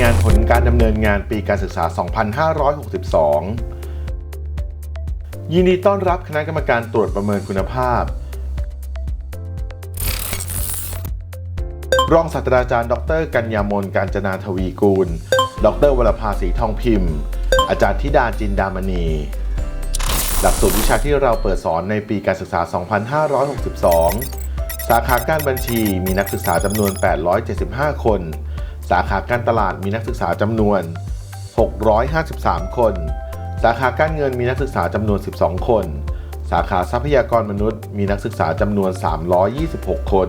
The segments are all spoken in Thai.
งานผลการดำเนินงานปีการศึกษา 2562 ยินดีต้อนรับคณะกรรมการตรวจประเมินคุณภาพ รองศาสตราจารย์ ดร กัญญามนการจนาทวีกูล ดรวรภาสีทองพิมพ์ อาจารย์ธิดาจินดามณี หลักสูตรวิชาที่เราเปิดสอนในปีการศึกษา 2562 สาขาการบัญชีมีนักศึกษาจำนวน 875 คน สาขาการตลาดมีนักศึกษาจำนวน 653 คน สาขาการเงินมีนักศึกษาจำนวน 12 คน สาขาทรัพยากรมนุษย์มีนักศึกษาจำนวน 326 คน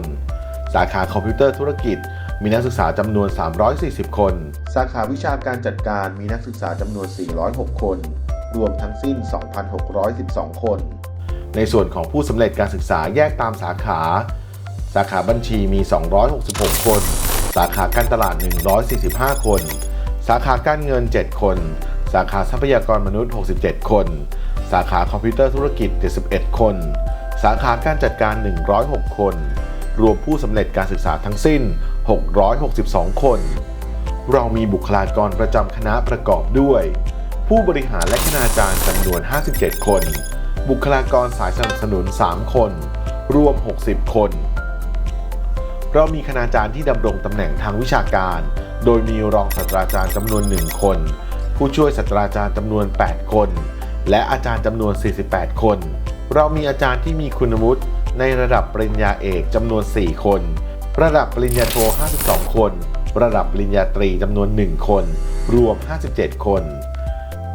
สาขาคอมพิวเตอร์ธุรกิจมีนักศึกษาจำนวน 340 คน สาขาวิชาการจัดการมีนักศึกษาจำนวน 406 คน รวมทั้งสิ้น 2,612 คน ในส่วนของผู้สำเร็จการศึกษาแยกตามสาขา สาขาบัญชีมี 266 คน สาขาการตลาด 145 คน สาขาการเงิน 7 คน สาขาทรัพยากรมนุษย์ 67 คน สาขาคอมพิวเตอร์ธุรกิจ 71 คน สาขาการจัดการ 106 คน รวมผู้สำเร็จการศึกษาทั้งสิ้น 662 คน เรามีบุคลากรประจำคณะประกอบด้วย ผู้บริหารและคณาจารย์จำนวน 57 คน บุคลากรสายสนับสนุน 3 คน รวม 60 คน เรามีคณาจารย์ที่ดำรงตำแหน่งทางวิชาการ โดยมีรองศาสตราจารย์จำนวน 1 คน ผู้ช่วยศาสตราจารย์จำนวน 8 คน และอาจารย์จำนวน 48 คน เรามีอาจารย์ที่มีคุณวุฒิในระดับปริญญาเอกจำนวน 4 คน ระดับปริญญาโท 52 คน ระดับปริญญาตรีจำนวน 1 คน รวม 57 คน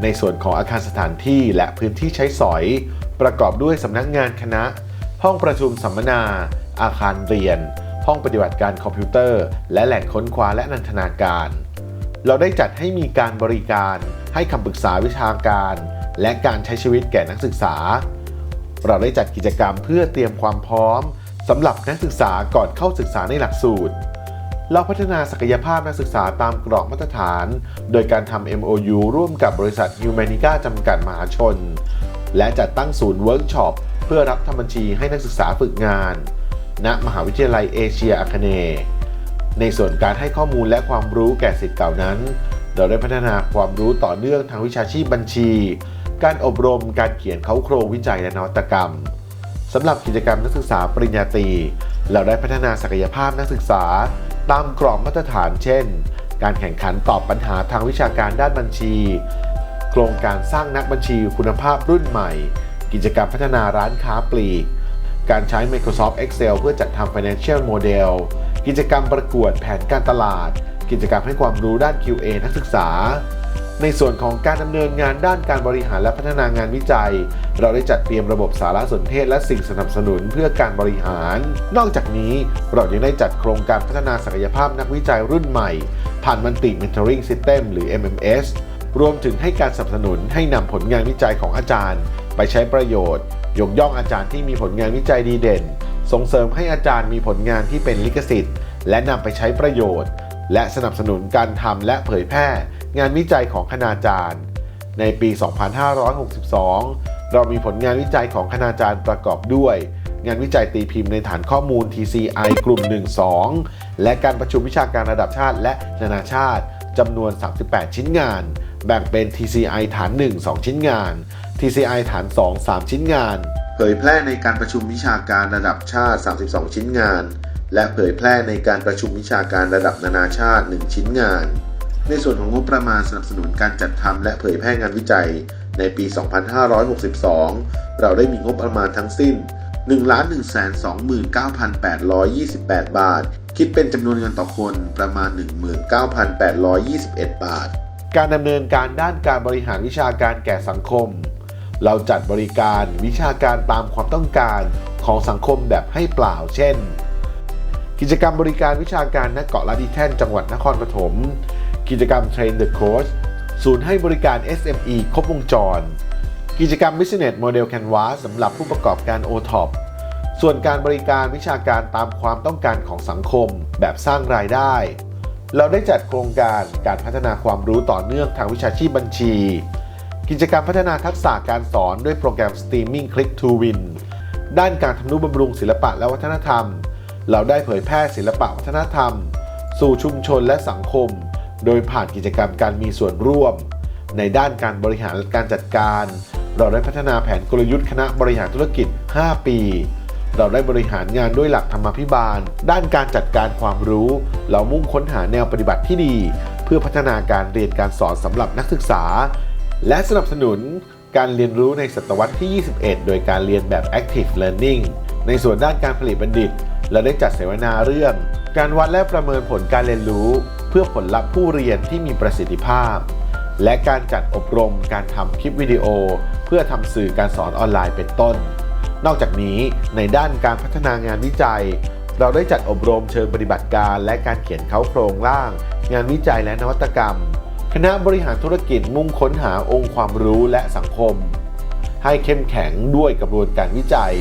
ในส่วนของอาคารสถานที่และพื้นที่ใช้สอย ประกอบด้วยสำนักงานคณะ ห้องประชุมสัมมนา อาคารเรียน ห้องปฏิบัติการคอมพิวเตอร์ และแหล่งค้นคว้าและนันทนาการ เราได้จัดให้มีการบริการให้คำปรึกษาวิชาการ และการใช้ชีวิตแก่นักศึกษา เราได้จัดกิจกรรมเพื่อเตรียมความพร้อมสำหรับนักศึกษาก่อนเข้าศึกษาในหลักสูตร เราพัฒนาศักยภาพนักศึกษาตามกรอบมาตรฐาน โดยการทำ MOU ร่วมกับบริษัท Humanica จำกัดมหาชน และจัดตั้งศูนย์เวิร์กช็อปเพื่อรับทำบัญชีให้นักศึกษาฝึกงาน ณมหาวิทยาลัยเอเชียอาคเนย์ในส่วนการให้ข้อมูลและความรู้แก่สิทธิ์เก่านั้น เราได้พัฒนาความรู้ต่อเนื่องทางวิชาชีพบัญชี การอบรมการเขียนเขาโครงวิจัยและนวัตกรรมสำหรับกิจกรรมนักศึกษาปริญญาตรีเราได้พัฒนาศักยภาพนักศึกษา ตามกรอบมาตรฐานเช่น การแข่งขันตอบปัญหาทางวิชาการด้านบัญชี โครงการสร้างนักบัญชีคุณภาพรุ่นใหม่ กิจกรรมพัฒนาร้านค้าปลีก การใช้ Microsoft Excel เพื่อจัดทำ Financial Model กิจกรรมประกวดแผนการตลาด กิจกรรมให้ความรู้ด้าน QA นักศึกษา ในส่วนของการดำเนินงานด้านการบริหารและพัฒนางานวิจัย เราได้จัดเตรียมระบบสารสนเทศและสิ่งสนับสนุนเพื่อการบริหาร นอกจากนี้เรายังได้จัดโครงการพัฒนาศักยภาพนักวิจัยรุ่นใหม่ ผ่าน Multi Mentoring System หรือ MMS รวมถึงให้การสนับสนุนให้นำผลงานวิจัยของอาจารย์ ไปใช้ประโยชน์ ยกย่องอาจารย์ที่มีผลงานวิจัยดีเด่น ส่งเสริมให้อาจารย์มีผลงานที่เป็นลิขสิทธิ์ และนำไปใช้ประโยชน์ และสนับสนุนการทำและเผยแพร่ งานวิจัยของคณาจารย์ ในปี 2562 เรามีผลงานวิจัยของคณาจารย์ประกอบด้วย งานวิจัยตีพิมพ์ในฐานข้อมูล TCI กลุ่ม 1-2 และการประชุมวิชาการระดับชาติและนานาชาติจำนวน 38 ชิ้นงาน แบ่งเป็น TCI ฐาน 1 2 ชิ้นงาน TCI ฐาน 2 3 ชิ้นงาน เผยแพร่ในการประชุมวิชาการระดับชาติ 32 ชิ้นงาน และเผยแพร่ในการประชุมวิชาการระดับนานาชาติ 1 ชิ้นงาน ในส่วนของงบประมาณสนับสนุนการจัดทำและเผยแพร่งานวิจัย ในปี 2562 เราได้มีงบประมาณทั้งสิ้น 1,129,828 บาท คิดเป็นจำนวนเงินต่อคนประมาณ 19,821 บาท การดำเนินการด้านการบริหารวิชาการแก่สังคม เราจัดบริการวิชาการตามความต้องการของสังคมแบบให้เปล่า เช่น กิจกรรมบริการวิชาการณเกาะลาดิแท่นจังหวัดนครปฐม กิจกรรม Train the Coach ศูนย์ให้บริการ SME ครบวงจร กิจกรรม Business Model Canvas สำหรับผู้ประกอบการ OTOP ส่วนการบริการวิชาการตามความต้องการของสังคมแบบสร้างรายได้ เราได้จัดโครงการการพัฒนาความรู้ต่อเนื่องทางวิชาชีพบัญชี กิจกรรมพัฒนาทักษะการสอนด้วยโปรแกรม Streaming Click to Win ด้านการทำนุบำรุงศิลปะและวัฒนธรรม เราได้เผยแพร่ศิลปะวัฒนธรรม สู่ชุมชนและสังคม โดยผ่านกิจกรรมการมีส่วนร่วม ในด้านการบริหารและการจัดการ เราได้พัฒนาแผนกลยุทธ์คณะบริหารธุรกิจ 5 ปี เราได้บริหารงานด้วยหลักธรรมาภิบาล ด้านการจัดการความรู้ เรามุ่งค้นหาแนวปฏิบัติที่ดี เพื่อพัฒนาการเรียนการสอนสำหรับนักศึกษา และสนับสนุนการเรียนรู้ในศตวรรษที่ 21 โดยการเรียนแบบ Active Learning ในส่วนด้านการผลิตบัณฑิต เราได้จัดเสวนาเรื่อง การวัดและประเมินผลการเรียนรู้ เพื่อผลลัพธ์ผู้เรียนที่มีประสิทธิภาพ และการจัดอบรมการทำคลิปวิดีโอ เพื่อทำสื่อการสอนออนไลน์เป็นต้น นอกจากนี้ในด้านการพัฒนางานวิจัย เราได้จัดอบรมเชิงปฏิบัติการและการเขียนเขาโครงร่าง งานวิจัยและนวัตกรรม คณะบริหารธุรกิจมุ่งค้นหาองค์ความรู้และสังคม ให้เข้มแข็งด้วยกระบวนการวิจัย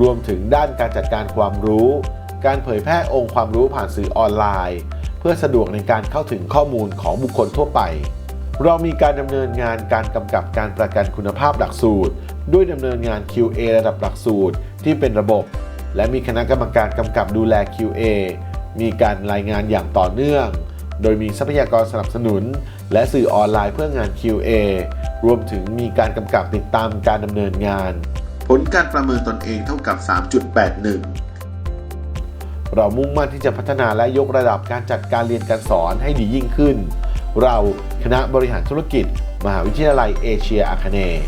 รวมถึงด้านการจัดการความรู้ การเผยแพร่องค์ความรู้ผ่านสื่อออนไลน์ เพื่อสะดวกในการเข้าถึงข้อมูลของบุคคลทั่วไป เรามีการดำเนินงานการกำกับการประกันคุณภาพหลักสูตร ด้วยดำเนินงาน QA ระดับหลักสูตรที่เป็นระบบ และมีคณะกรรมการกำกับดูแล QA มีการรายงานอย่างต่อเนื่อง โดยมีทรัพยากรสนับสนุน และสื่อออนไลน์เพื่องาน QA รวมถึงมีการกำกับติดตามการดำเนินงาน ผลการประเมินตนเองเท่ากับ 3.81 เรามุ่งมั่นที่จะพัฒนาและยกระดับการจัดการเรียนการสอนให้ดียิ่งขึ้น เราคณะบริหารธุรกิจ มหาวิทยาลัยเอเชียอาคเนย์